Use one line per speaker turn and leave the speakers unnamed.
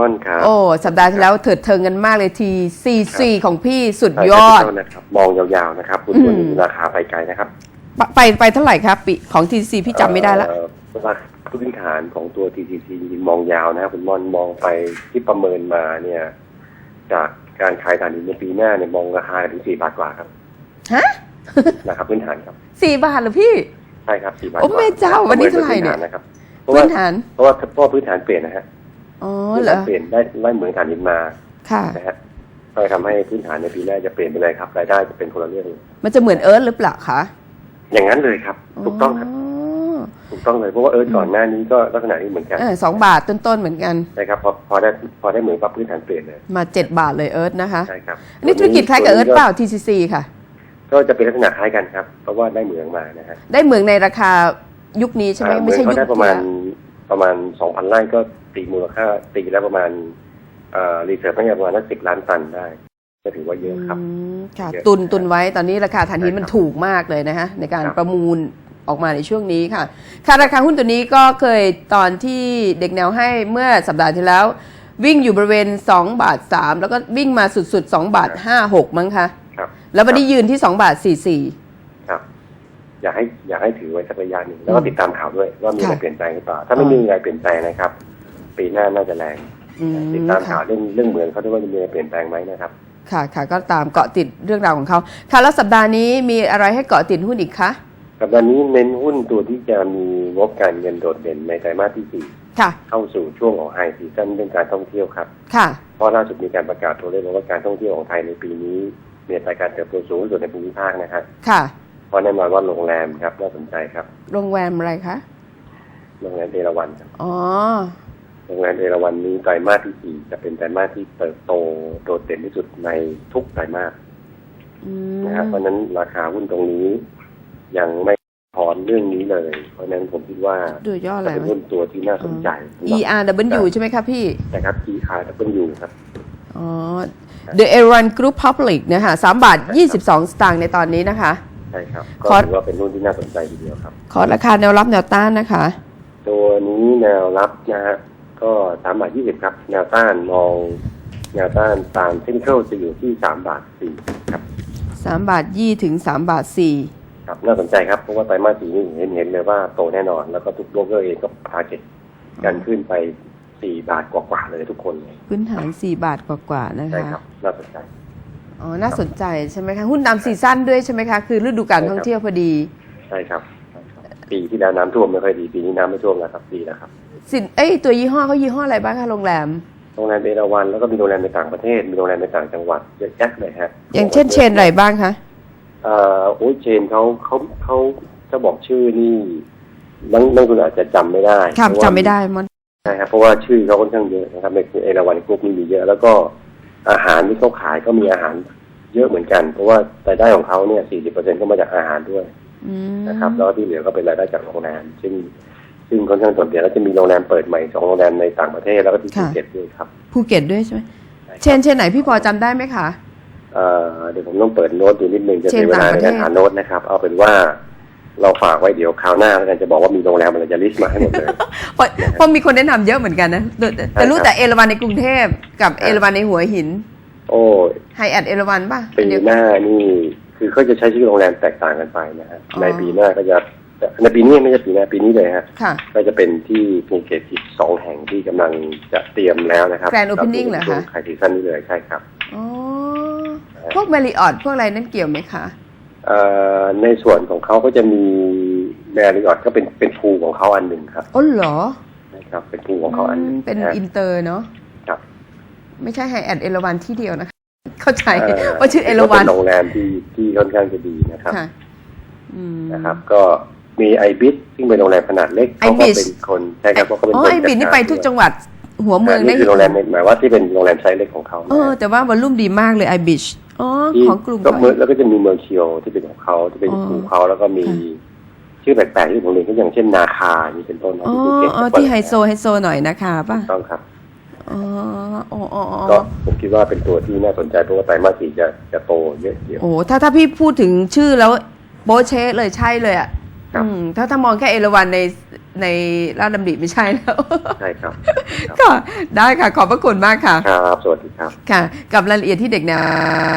ม่อนครับ
โอ้สัปดาห์ที่แล้วเถิดเทิงกันมากเลยทีซีซีของพี่สุด
ใช่
ยอด
ครับนะครับมองยาวๆนะครับคุณ
อืม
ตัวนี้ราคาไปไกลนะครับ
ไปไปไปเท่าไหร่ครับปีของทีซีพี่จำไม่ได้ละ
เอ่อราคาพื้นฐานของตัว TCC จริงๆมองยาวนะครับคุณม่อนมองไปที่ประเมินมาเนี่ย จากการขายถ่านหินในปีหน้าเนี่ยมองราคาถึงสี่บาทกว่าครับ
ฮะ
นะครับพื้นฐานครับ
สี่บาทเหรอพี่
ใช่ครับสี่บาท
โอ้
กว่า
แม่เจ้าวันนี้เท่าไหร่เนี่ย
ประมิพื้นะครับเพราะว่า
พื้นฐาน
เพราะว่าเพราะว่าพื้นฐานเปลี่ยนนะฮะ
อ๋อ
พื้น
เหร
ฐาน
อ
เปลี่ยนได้ไล่เหมือนถ่านหินมา
ค่ะ
นะฮะก็เลยทำให้พื้นฐานในปีหน้าจะเปลี่ยนไปเลยครับรายได้จะเป็นคนละเรื่องเลย
มันจะเหมือนเอิร์ธหรือเปล่าคะ
อย่างนั้นเลยครับ ถูกต้องครับถูกต้องเลยเพราะว่าเอิร์ธก่อนหน้านี้ก็ลักษณะนี้เหมือนกัน
เออสองบาทต้นๆเหมือนกัน
ใช่ครับพอพอได้พอได้เหมือนปั๊บพื้นฐานเปลี่ยนเลย
มาเจ็ดบาทเลยเอิร์ธนะคะ
ใช่ครับ
อันนี้ธุรกิจคล้ายกับเอิร์ธเปล่า TCC ค่ะ
ก็จะเป็นลักษณะคล้ายกันครับเพราะว่าได้เหมืองมานะฮะ
ได้เหมืองในราคายุคนี้ใช่ไหม
อ่าเหมื
ไม่
อง
ใช่
เขา
ยุค
ได้ประมาณ
ที่แล้ว
ประมาณสองพันไร่ก็ตีมูลค่าตีแล้วประมาณเอ่อรีเสิร์ฟไม่ประมาณสิบล้านตันได้ก็ถือว่าเยอะครับ
อืมค่ะ
เยอะ
ตุนตุนไว้ตอนนี้ราคาถ่านหิน
ใช่ครับ
มันถูกมากเลยนะคะในการ
ครับ
ประมูลออกมาในช่วงนี้ค่ะ ค่าราคาหุ้นตัวนี้ก็เคยตอนที่เด็กแนวให้เมื่อสัปดาห์ที่แล้ว วิ่งอยู่บริเวณ 2 บาท 3 แล้วก็วิ่งมาสุดๆ 2 บาท 5 6 มั้งคะ
ครับ
แล้ววันนี้ยืนที่ 2 บาท 44
ครับ อยากให้อยากให้ถือไว้สักระยะหนึ่งแล้วก็ติดตามข่าวด้วยว่ามีอะไร
ค่ะ
เปลี่ยนแปลงหรือเปล่าถ้าไม่มีอะไรเปลี่ยนแปลงนะครับ ปีหน้าน่าจะแรง
อืม
ติดตามข่า
ค่ะ
วเรื่องเรื่องเหมืองเขาด้วยว่าจะมีอะไรเปลี่ยนแปลงไหมนะครับ
ค่ะค่ะก็ตามเกาะติดเรื่องราวของเขาค่ะแล้วสัปดาห์นี้มีอะไรให้เกาะติดหุ้นอีกคะ
สัปดาห์นี้เน้นหุ้นตัวที่จะมีงบการเงินโดดเด่นในไตรมาสที่สี่
ค่ะ
เข้าสู่ช่วงของไฮซีซั่นเรื่องการท่องเที่ยวครับ
ค่ะ
เพราะล่าสุดมีการประกาศตัวเลขว่าการท่องเที่ยวของไทยในปีนี้มีอัตราการเติบโตสูงที่สุดในภูมิภาคนะครับ
ค่ะ
เพราะแน่นอนว่าโรงแรมครับน่าสนใจครับ
โรงแรมอะไรคะ
โรงแรมเอราวันครับ
อ๋อ
โรงแรมเอราวันนี้ไตรมาสที่สี่จะเป็นไตรมาสที่เติบโตโดดเด่นที่สุดในทุกไตรมาส
อืม
นะครับเพราะฉะนั้นราคาหุ้นตรงนี้ ยังไม่ถอนเรื่องนี้เลย เพราะฉะนั้นผมคิดว่า
ดูย่ออะไร
จะเป็น
ไหม
หุ้นตัวที่น่าสนใจ
ERW ใช่ไหมคะพี่
นะครับ ER จะเป็นอยู่ครับ
อ๋อ The Iran Group Public นะคะสามบาทยี่สิบสองสตางค์ในตอนนี้นะคะ
ใช่ครับ
ขอ
ก็ถือว่าเป็นหุ้นที่น่าสนใจทีเดียวครับ
ขอราคาแนวรับแนวต้านนะคะ
ตัวนี้แนวรับนะฮะก็สามบาทยี่สิบครับ แนวต้านมองแนวต้านตามเทคนิคจะอยู่ที่สามบาทสี่ครับ
สามบาทยี่ถึงสามบาทสี่
ครับ น่าสนใจครับเพราะว่าไตรมาสสี่นี่เห็นเห็นเลยว่าโตแน่นอน แล้วก็ทุกโบรกเกอร์เองก็ทาร์เก็ตกันขึ้นไปสี่บาทกว่าๆเลยทุกคนเลย
พื้นฐานสี่บาทกว่าๆนะ
ใช่
คะ
ครับ น่าสนใจ
อ๋อน่าสนใจใช่ไหมคะหุ้นตามซีซั่นด้วยใช่ไหมคะคือฤดูกาล
ใช่ครับ
ท่องเที่ยวพอดี
ใช่ครับใช่ครับปีที่แล้วน้ำท่วมไม่ค่อยดีปีนี้น้ำไม่ท่วมแล้วครับดีแล้วครับ
สินเอ้ยตัวยี่ห้อเขายี่ห้ออะไรบ้างคะโรงแรม
โรงแรมเอราวันแล้วก็มีโรงแรมในต่างประเทศมีโรงแรมในต่างจังหวัดเยอะแยะเลยฮะ
อย่างเช่นเชนอะไรบ้างคะ
เอ่อโอ้ยเชนเขาเขาเขาจะบอกชื่อนี่นักนักคุณอาจจะจำไม่ได้
ค่ะ
เพราะว่า
จำไม่ได้มัน
ใช่ครับเพราะว่าชื่อเขาค่อนข้างเยอะนะครับในเอราวันกรุ๊ปนี่มีเยอะแล้วก็ อาหารที่เขาขายก็มีอาหารเยอะเหมือนกัน เพราะว่ารายได้ของเขาเนี่ยสี่สิบเปอร์เซ็นก็มาจากอาหารด้วย
อืม
นะครับแล้วที่เหลือก็เป็นรายได้จากโรงแรมซึ่งซึ่งค่อนข้างโดดเด่นแล้วจะมีโรงแรมเปิดใหม่สองโรงแรมในต่างประเทศแล้วก็ที่ภูเก็ตด้วยครับ
ภูเก็ตด้วยใช่ไหม
ใช่ครับ
เชนเชนไหนพี่พอจำได้ไหมคะ
เอ่อเดี๋ยวผมต้องเปิดโน้ตดูนิดนึงจะ
เช่
เสี
น
ยเวลาใน
ต่างประเทศ
การหาโน้ตนะครับ เอาเป็นว่า เราฝากไว้เดี๋ยวคราวหน้าแล้วกันจะบอกว่ามีโรงแรมอะไรจะลิสต์มาให้หมดเลย
เพราะเพราะมีคนแนะนำเยอะเหมือนกันนะแต่แต่แต่รู้แต่เอราวันในกรุงเทพกับ
ครับ
เอราวันในหัวหิน
โอ้
ไฮแอดเอราวันป่ะ
ปี
เดียว
หน้านี่คือเขาจะใช้ชื่อโรงแรมแตกต่างกันไปนะฮะ
อ๋อ
ในปีหน้าก็จะในปีนี้ไม่ใช่ปีหน้าปีนี้เลยฮะ
ค่ะ
ก็จะเป็นที่ภูเก็ตอีกสองแห่งที่กำลังจะเตรียมแล้วนะครับ
Grand Opening เหรอคะ
ไคซีซั่นนี้เลยใช่ครับ
อ๋อพวกเมริออตพวกอะไรนั่นเกี่ยวไหมคะ
เอ่อ ในส่วนของเขาก็จะมีแมริออทก็เป็นเป็นภูของเขาอันหนึ่งครับ
อ๋อเหรอ
นะครับเป็นภูของเขาอันหนึ่ง
อืมเป็น
นะฮะ
อินเตอร์เนาะ
ครับ
ไม่ใช่ไฮแอดเอราวันที่เดียวนะคะเข้าใจ
เอ่อ
ว่าชื่อเอราวัน
เป็นโรงแรมที่ที่ค่อนข้างจะดีนะครับ
ค่ะอืม
นะครับ ก็มีไอบิสซึ่งเป็นโรงแรมขนาดเล็กเขาก็
Ibis
เป็นคนใช่ครับเขาก็เป็น
อ๋อ
คน
ไอบินนี่ไปทุกจังหวัดหัวเมือง
อ่า
ได้
นี่คือโรงแรมในหมายว่าที่เป็นโรงแรมไซส์เล็กของเขา
เออแต่ว่าวอลลุ่มดีมากเลยไอบิช อ๋อ
ที่
ของกลุ่ม
ก็
เขา
เมืองแล้วก็จะมีเมืองเคียวที่เป็นของเขาที่เป็น
อ๋อ
ภูเขาแล้วก็มี
ค่ะ
ชื่อแปลกๆที่ผมเรียนก็อย่างเช่นนาคานี่เป็นต้นนะ
อ๋อ
ที่ภูเก็ต
อ๋อที่ไฮโซไฮโซหน่อยนะคะป่ะ
ถูกต้องครับ
อ๋ออ๋ออ๋ออ๋อ
ก็ผมคิดว่าเป็นตัวที่น่าสนใจเพราะว่าไตรมาสสี่จะจะโตเยอะเดียว
โอ้ถ้าถ้าพี่พูดถึงชื่อแล้วโบะเชะเลยใช่เลยอะ
ครับ
อืมถ้าถ้ามองแค่เอราวันในในราชดำริไม่ใช่แล้ว
ใช่ครับครับ
ค่ะได้ค่ะ ขอบพระคุณมากค่ะ
ครับ สวัสดีครับ
ค่ะ กับรายละเอียดที่เด็กแนว